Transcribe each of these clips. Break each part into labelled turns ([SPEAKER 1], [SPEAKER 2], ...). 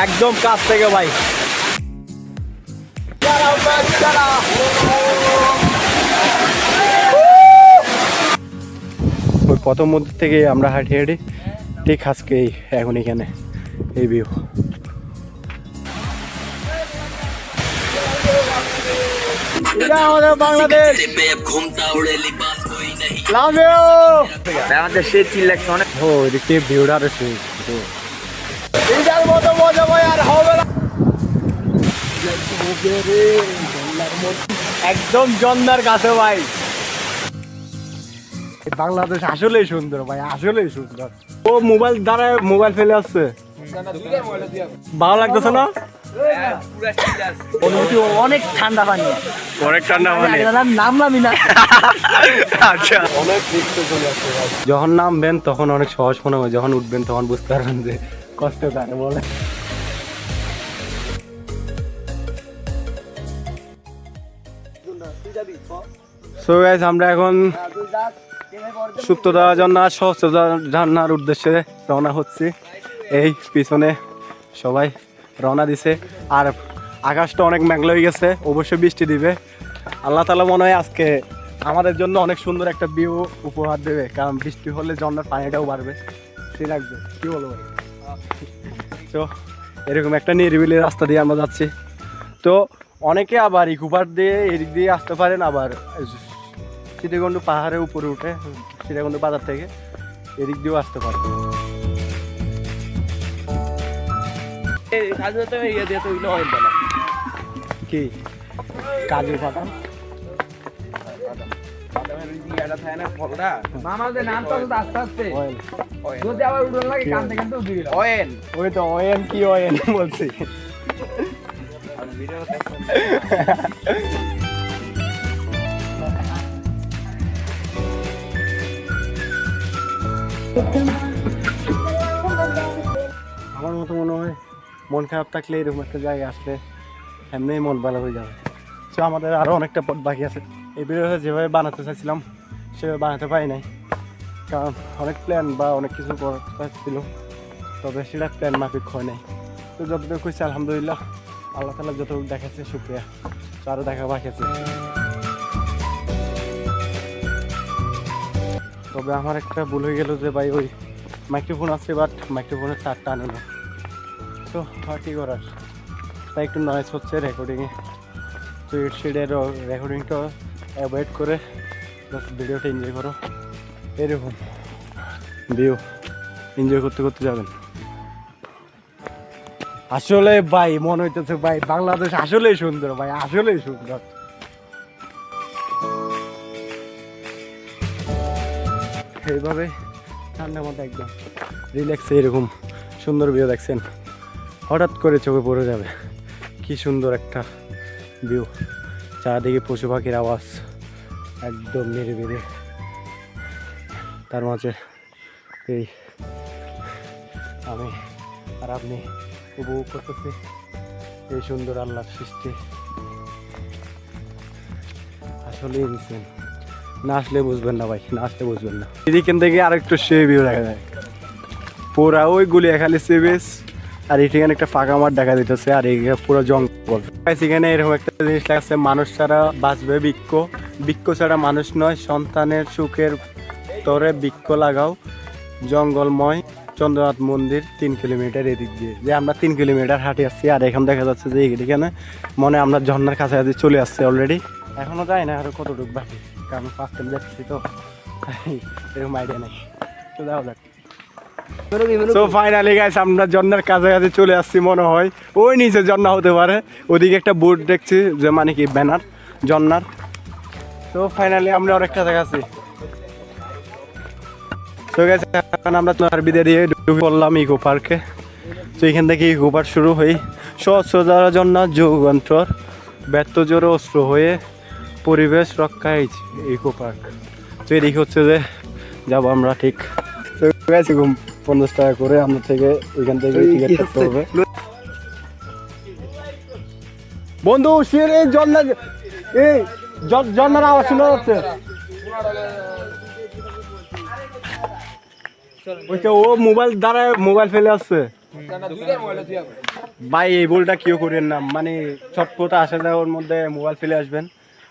[SPEAKER 1] একদম কাছ থেকে ভাই। ওই প্রথম মধ্যে থেকে আমরা হাঁটি হাঁটি ঠিক আজকে এখন এখানে এই ভিউ বাংলাদেশ। লাভ ইউ
[SPEAKER 2] আমাদের সে চিল লাগছে অনেক
[SPEAKER 1] ও এদিকে ভিউটা আরও সেই এটার মতো মজা ভাই আর হবে না একদম জন্নার কাছে ভাই। বাংলাদেশ আসলেই সুন্দর ভাই আসলেই সুন্দর। ও মোবাইল দ্বারা মোবাইল ফেলে আসছে। ভালো লাগতেছে না?
[SPEAKER 2] অনেক ঠান্ডা পানি।
[SPEAKER 1] অনেক ঠান্ডা মানে
[SPEAKER 2] নামলামই না।
[SPEAKER 1] আচ্ছা। অনেক যখন নামবেন তখন অনেক সহজ মনে হয়। যখন উঠবেন তখন বুঝতে পারবেন যে কষ্ট কারে বলে সো গাইজ আমরা এখন সুপ্তদা জান্নার সহস্রদা জান্নার উদ্দেশ্যে রওনা হচ্ছি। এই পিছনে সবাই রওনা দিছে। আর আকাশটা অনেক মেঘলা হয়ে গেছে, অবশ্যই বৃষ্টি দিবে। আল্লাহ তালা মনে হয় আজকে আমাদের জন্য অনেক সুন্দর একটা ভিউ উপহার দেবে। কারণ বৃষ্টি হলে ঝর্ণার পানিটাও বাড়বে। ঠিক লাগবে, কি বলব? তো এরকম একটা নিরিবিলি রাস্তা দিয়ে আমরা যাচ্ছি। তো অনেকে আবার ইকুপার দিয়ে, এদিক দিয়ে আসতে পারেন, আবার সীতাকুণ্ড পাহাড়ের উপরে উঠে সীতাকুণ্ড বাজার থেকে এদিক দিয়েও আসতে পারেন কি? কাজু বাদাম
[SPEAKER 2] আমাদের নাম তো আস্তে
[SPEAKER 1] মন খারাপ থাকলে এরকম একটা জায়গায় আসলে এমনি মন ভালো হয়ে যাবে। তো আমাদের আরও অনেকটা পথ বাকি আছে। এই ভিডিওটা যেভাবে বানাতে চাইছিলাম, সেভাবে বানাতে পারি নাই। কারণ অনেক প্ল্যান বা অনেক কিছু ছিল, তবে সেটা প্ল্যান মাফিক হয় নাই। তো যতটুকু হয়েছে, আলহামদুলিল্লাহ, আল্লাহ তালা যতটুকু দেখাচ্ছে, শুক্রিয়া। তো আরও দেখা বাকি আছে। তবে আমার একটা ভুল হয়ে গেল যে ভাই, ওই মাইক্রোফোন আছে বাট মাইক্রোফোনের তার টানে না। আর কি করার। তাই একটু নয়েজ হচ্ছে রেকর্ডিংয়ে তো সেডের রেকর্ডিংটা অ্যাভয়েড করে জাস্ট ভিডিওটা এনজয় করো। এরকম ভিউ এনজয় করতে করতে যাবেন। আসলে ভাই, মনে হইতেছে ভাই, বাংলাদেশ আসলেই সুন্দর ভাই, আসলেই সুন্দর। এইভাবে ঠান্ডা মতো একদম রিল্যাক্সে এরকম সুন্দর ভিউ দেখছেন। হঠাৎ করে চোখে পড়ে যাবে। কি সুন্দর একটা ভিউ চারদিকে পশু পাখির আওয়াজ একদম নিরিবিলি তার মাঝে এই আমি আর আপনি উপভোগ করতেছি এই সুন্দর আল্লাহর সৃষ্টি। আসলে ইনসেন না আসলে বুঝবেন না ভাই, না আসলে বুঝবেন না। এদিকে থেকে আর একটু সে ভিউ দেখা যায়। পুরা ওই গুলিয়া খালি সিবিস আর এখানে একটা ফাঁকা মাঠ দেখা দিতেছে আর এখানে পুরো জঙ্গল। এখানে এরকম একটা জিনিস লাগছে, মানুষ ছাড়া বাঁচবে বৃক্ষ বৃক্ষ ছাড়া মানুষ নয়, সন্তানের সুখের তরে বৃক্ষ লাগাও। জঙ্গলময় চন্দ্রনাথ মন্দির তিন কিলোমিটার এদিক দিয়ে। যে আমরা তিন কিলোমিটার হাঁটি আসছি, আর এখন দেখা যাচ্ছে যে এখানে মনে আমরা ঝর্নার কাছাকাছি চলে আসছে অলরেডি এখনও যাই না আরও কতটুকু বাকি, কারণ ফার্স্ট টাইম যাচ্ছি তো, এরকম আইডিয়া নেই। তো যাও যাক। তো ফাইনালি গাইস আমরা ঝর্নার কাছাকাছি চলে আসছি, মনে হয়। ওই নিচে ঝর্ণা হতে পারে। ওদিকে একটা বোর্ড দেখছি, যে মানে কি ব্যানার ঝর্নার তো ফাইনালি আমরা অনেক কাছাকাছি তো গেছে এখন আমরা তোমার বিদে দিয়ে ঢুকে পড়লাম ইকো পার্কে তো এখান থেকে ইকো পার্ক শুরু হই। সহস্রধারা জন্য যুগান্তর ব্যর্থ জোরে অস্ত্র হয়ে পরিবেশ রক্ষায় ইকো পার্ক তো এদিকে হচ্ছে যে, যাব আমরা ঠিক। গেছে পঞ্চাশ টাকা করে আমরা থেকে থেকে টিকিট কাটতে হবে। বন্ধু এই জন্নার এই জন্নার আওয়াজ শোনা যাচ্ছে। ওইটা ও মোবাইল দ্বারা মোবাইল ফেলে আসছে। ভাই এই ভুলটা কেউ করেন না। মানে চটপট আসা যাওয়ার মধ্যে মোবাইল ফেলে আসবেন।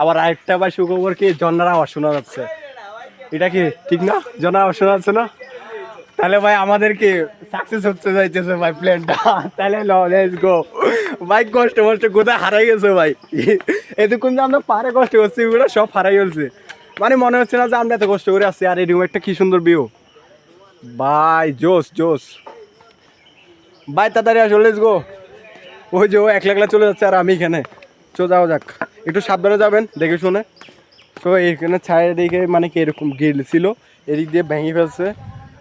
[SPEAKER 1] আবার আরেকটা ভাই সুখবর কি? জন্নার আওয়াজ শোনা যাচ্ছে। এটা কি ঠিক না? জন্নার আওয়াজ শোনা যাচ্ছে না? তাহলে ভাই আমাদের কি সাকসেস হচ্ছে যাইতেছে ভাই প্ল্যানটা তাহলে লেটস গো ভাই, কষ্ট কষ্ট কোথায় হারাই গেছে ভাই? এতক্ষণ যে আমরা পারে কষ্ট করছি, এগুলো সব হারাই গেছে। মানে মনে হচ্ছে না যে আমরা এত কষ্ট করে আসছি আর এই একটা কি সুন্দর ভিউ ভাই জোস জোস ভাই, তাড়াতাড়ি আসো লেটস গো ওই যে ও একলা একলা চলে যাচ্ছে আর আমি এখানে। চো যাও যাক। একটু সাবধানে যাবেন, দেখে শুনে। তো এখানে ছায়ের দিকে মানে কি এরকম গিল ছিল, এদিক দিয়ে ভেঙে ফেলছে।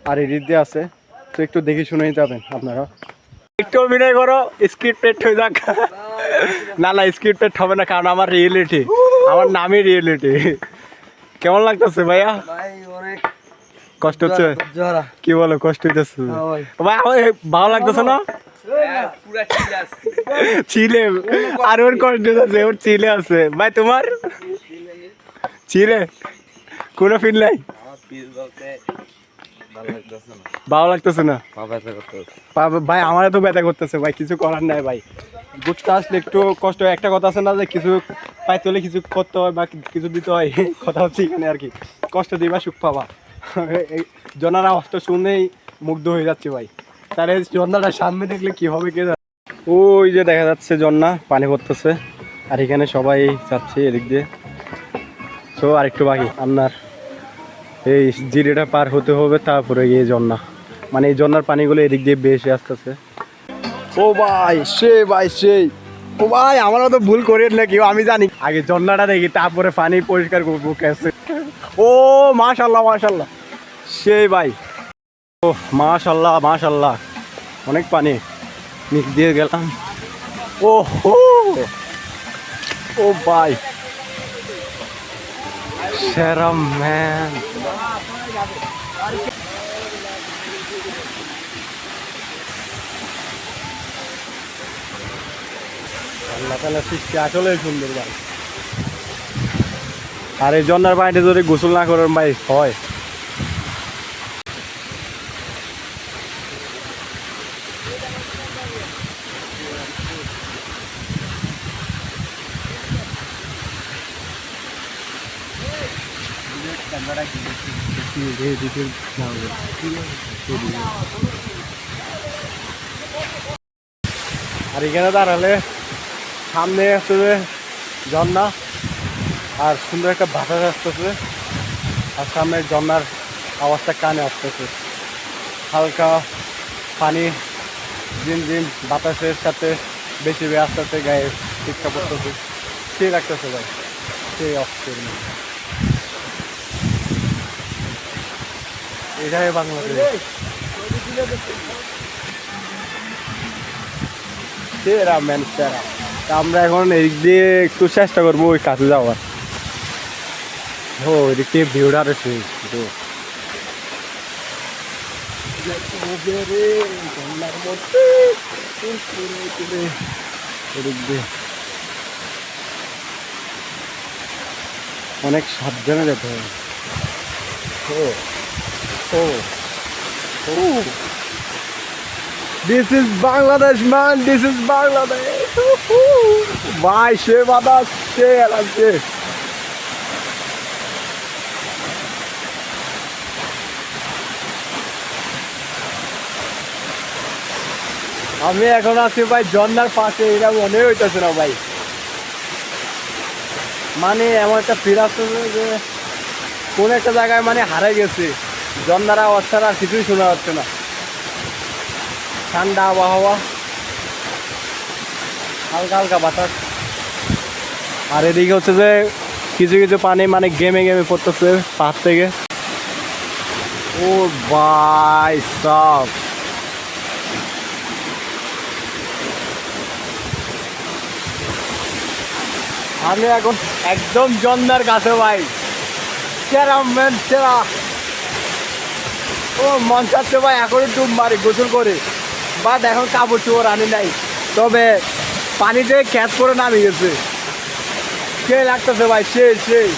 [SPEAKER 1] আর এদিক দিয়ে আছে। তো একটু দেখে শুনেই যাবেন আপনারা। একটু অভিনয় করো স্ক্রিপ্ট পেট হয়ে যাক। না না স্ক্রিপ্ট পেট হবে না কারণ আমার রিয়েলিটি আমার নামই রিয়েলিটি কেমন লাগতেছে ভাইয়া? কষ্ট হচ্ছে? কি বলো কষ্ট হইতেছে? ভাই। আমার ভালো লাগতেছে না?
[SPEAKER 2] পুরা চিলে।
[SPEAKER 1] আর ওর কষ্ট আছে ওর চিলে আছে। ভাই তোমার? চিলে। কোনো ফিল নাই?
[SPEAKER 2] ভালো লাগতেছে না।
[SPEAKER 1] ভাই আমার তো ব্যথা করতেছে ভাই কিছু করার নাই ভাই। ঘুরতে আসলে একটু কষ্ট। একটা কথা আছে না যে কিছু পাইতে হলে কিছু করতে হয় বা কিছু দিতে হয় কথা হচ্ছে এখানে আর কি। কষ্ট দিবা সুখ পাবা। জনার আওয়াজটা শুনেই মুগ্ধ হয়ে যাচ্ছে ভাই। তাহলে জন্নাটা সামনে দেখলে কি হবে কে ওই যে দেখা যাচ্ছে জন্না পানি পড়তেছে। আর এখানে সবাই যাচ্ছে এদিক দিয়ে। তো আরেকটু বাকি আপনার এই জিরেটা পার হতে হবে তারপরে গিয়ে জন্না মানে এই জন্নার পানিগুলো এদিক দিয়ে বেশি আসতেছে। ও ভাই সে ভাই সেই ও ভাই আমারও তো ভুল করেন না কেউ আমি জানি। আগে জন্নাটা দেখি তারপরে পানি পরিষ্কার করব ক্যাসে ও মাশাল্লাহ মাশাল্লাহ সেই ভাই। ও মাশাল্লাহ মাশাল্লাহ অনেক পানি। নিচ দিয়ে গেলাম। ও হো। ও ভাই। সেরাম ম্যান। আল্লাহ তালা সৃষ্টি আসলে সুন্দর ভাই। আর এই জন্নার পানিতে যদি গোসল না করেন ভাই, হয়। আর এখানে দাঁড়ালে সামনে আসবে ঝর্ণা, আর সুন্দর একটা বাতাস আসতেছে, আর সামনে ঝর্ণার আওয়াজটা কানে আসতেছে। হালকা পানি জিন বাতাসের সাথে বেশি বেয়ে আসতেছে গায়ে শিক্ষা পড়তেছে। সে রাখতেছে ভাই, সেই অফিসের এটাই বাংলাদেশ। সেরা ম্যান, সেরা। তা আমরা এখন এদিক দিয়ে একটু চেষ্টা করব ওই কাছে যাওয়ার ও এদিক ভিউটা তো দিয়ে অনেক সাবধানে যেতে হবে ও ও ও This is Bangladesh, man. This is Bangladesh. Vay সে বাতাস সে আমি এখন আছি ভাই জন্নার পাশে, এটা মনে হইতেছে না ভাই। মানে এমন একটা ফির আসছে যে কোন একটা জায়গায় মানে হারে গেছে। জন্নারা অচ্ছারা আর কিছুই শোনা যাচ্ছে না। ঠান্ডা আবহাওয়া। হালকা হালকা বাতাস। আর এদিকে হচ্ছে যে কিছু কিছু পানি মানে গেমে গেমে পড়তেছে পাহাড় থেকে। ও ভাই সব। আমি এখন একদম জন্নার কাছে ভাই। সেরা ম্যান সেরা। ও মন চাচ্ছে ভাই এখনই ডুব মারি গোসল করে। বাট এখন কাপড় চোপড় আনি নাই। তবে পানিতে ক্যাচ করে নামিয়ে গেছে। কে লাগতেছে ভাই? সে সেই।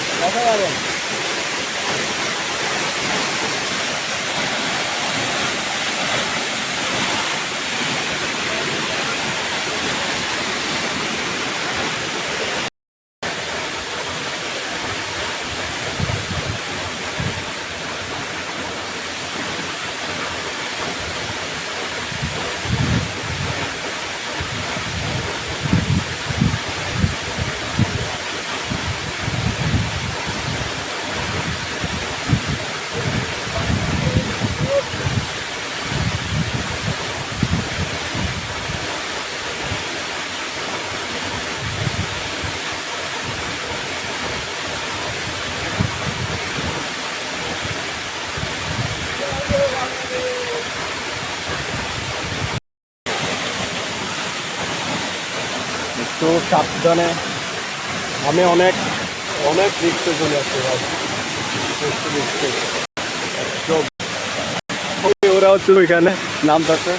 [SPEAKER 1] অসাধারণ সাবধানে আমি অনেক অনেক রিক্সে চলে আসছি ভাই। রিক্সে একদম। ওই, ওরা হচ্ছে ওইখানে নাম থাকছে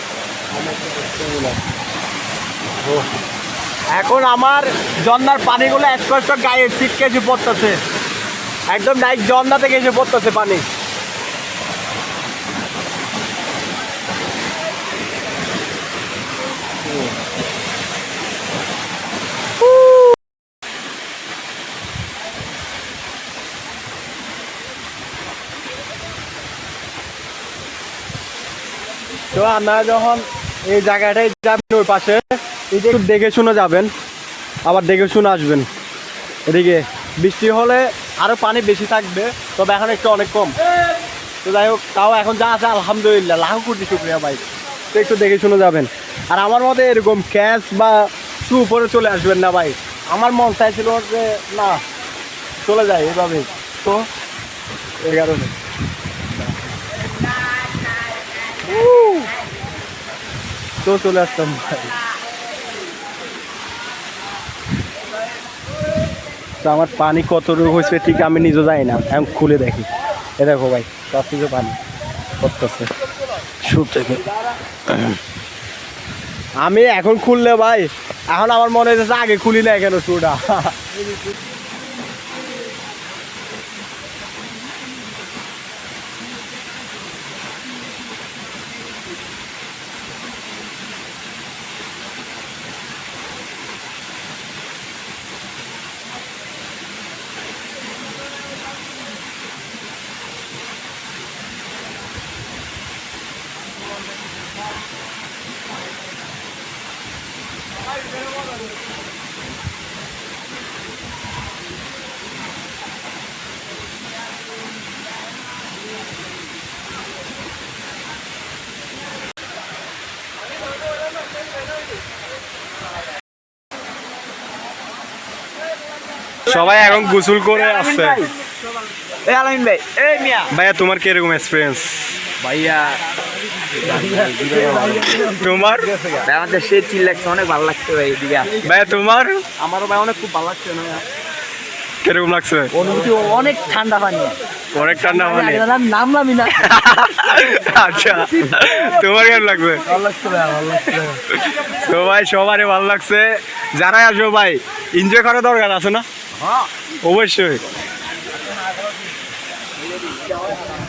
[SPEAKER 1] এখন আমার ঝর্নার পানিগুলো স্পষ্ট গায়ে ছিটকে এসে পড়তেছে। একদম ডাইক ঝর্না থেকে পড়তেছে পানি। তো আপনারা যখন এই জায়গাটায় যাবেন ওই পাশে এদিকে একটু দেখে শুনে যাবেন, আবার দেখে শুনে আসবেন। এদিকে বৃষ্টি হলে আরও পানি বেশি থাকবে, তবে এখন একটু অনেক কম। তো যাই হোক, তাও এখন যা আছে, আলহামদুলিল্লাহ, লাখ কোটি শুক্রিয়া ভাই। তো একটু দেখে শুনে যাবেন। আর আমার মতে এরকম ক্যাশ বা শু উপরে চলে আসবেন না ভাই। আমার মন চাইছিল যে, না, চলে যায় এভাবে তো, এই কারণে। তো চলে আসতাম ভাই। তো আমার পানি কতটুকু হয়েছে ঠিক আমি নিজে যাই না এখন খুলে দেখি। এ দেখো ভাই সব কিছু পানি করতেছে সুপ থেকে আমি এখন খুললে ভাই এখন আমার মনে হচ্ছে আগে খুলি না কেন শুটা সবাই এখন গোসল করে আসছে।
[SPEAKER 2] এই আলামিন ভাই। এই মিয়া।
[SPEAKER 1] ভাইয়া তোমার কীরকম এক্সপিরিয়েন্স
[SPEAKER 2] ভাইয়া
[SPEAKER 1] তোমার?
[SPEAKER 2] ভাই আমাদের সে চিল লাগছে অনেক ভালো লাগছে ভাই এদিকে।
[SPEAKER 1] ভাইয়া তোমার?
[SPEAKER 2] আমারও ভাই অনেক খুব ভালো লাগছে না
[SPEAKER 1] কীরকম লাগছে?
[SPEAKER 2] অনুভূতি অনেক ঠান্ডা পানি।
[SPEAKER 1] অনেক ঠান্ডা মানে
[SPEAKER 2] নামলামই না।
[SPEAKER 1] আচ্ছা তোমার কেমন লাগবে তো ভাই সবারই ভালো লাগছে। যারাই আসবে ভাই এনজয় করা দরকার আছে না?
[SPEAKER 2] হ্যাঁ।
[SPEAKER 1] অবশ্যই।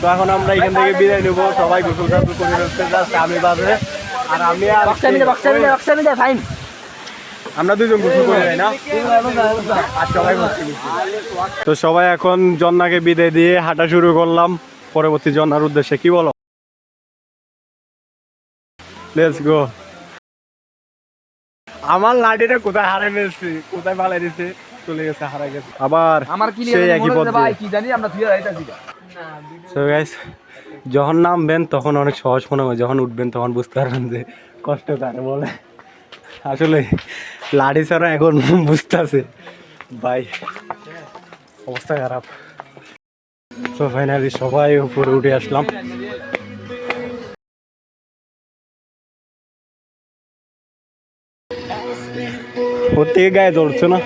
[SPEAKER 1] তো এখন আমরা এখান থেকে বিদায় নেব। সবাই গোসল টোসল করে ফেলতে জাস্ট আমি বাজে। আর আমি আর
[SPEAKER 2] ফাইন।
[SPEAKER 1] আমরা দুজন গোসল করে যাই না? আর সবাই তো সবাই এখন জন্নাকে বিদায় দিয়ে হাঁটা শুরু করলাম। পরবর্তী জন্নার উদ্দেশ্যে কি বলো? লেটস গো আমার লাঠিটা কোথায় হারাই ফেলছি? কোথায় পালাই দিছে? চলে গেছে হারাই গেছে। আবার
[SPEAKER 2] আমার কি
[SPEAKER 1] সেই একই পথ
[SPEAKER 2] ভাই কি জানি আমরা তুই যাইতাছি
[SPEAKER 1] So guys, যখন নামবেন তখন অনেক সহজ মনে হয় যখন উঠবেন তখন বুঝতে পারবেন যে কষ্ট কারে বলে। আসলে লাঠি ছাড়া এখন বুঝতেছে ভাই অবস্থা খারাপ। তো ফাইনালি সবাই উপরে উঠে আসলাম। ওর থেকে গায়ে ধরছে না।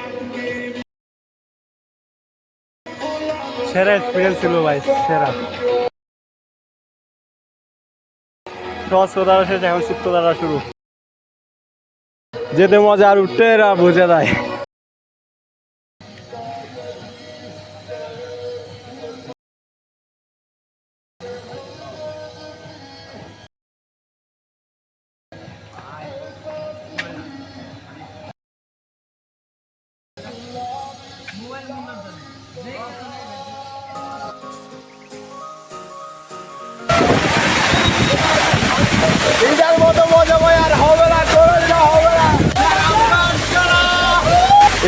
[SPEAKER 1] সেরা এক্সপিরিয়েন্স ছিল ভাই, সেরা। সহজ শেষ এখন শুরু। যেতে মজা আর উঠতে এরা বোঝা যায়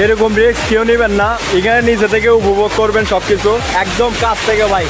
[SPEAKER 1] এরকম রেস কেউ নেবেন না। এখানে নিজে থেকে উপভোগ করবেন সব কিছু একদম কাছ থেকে ভাই।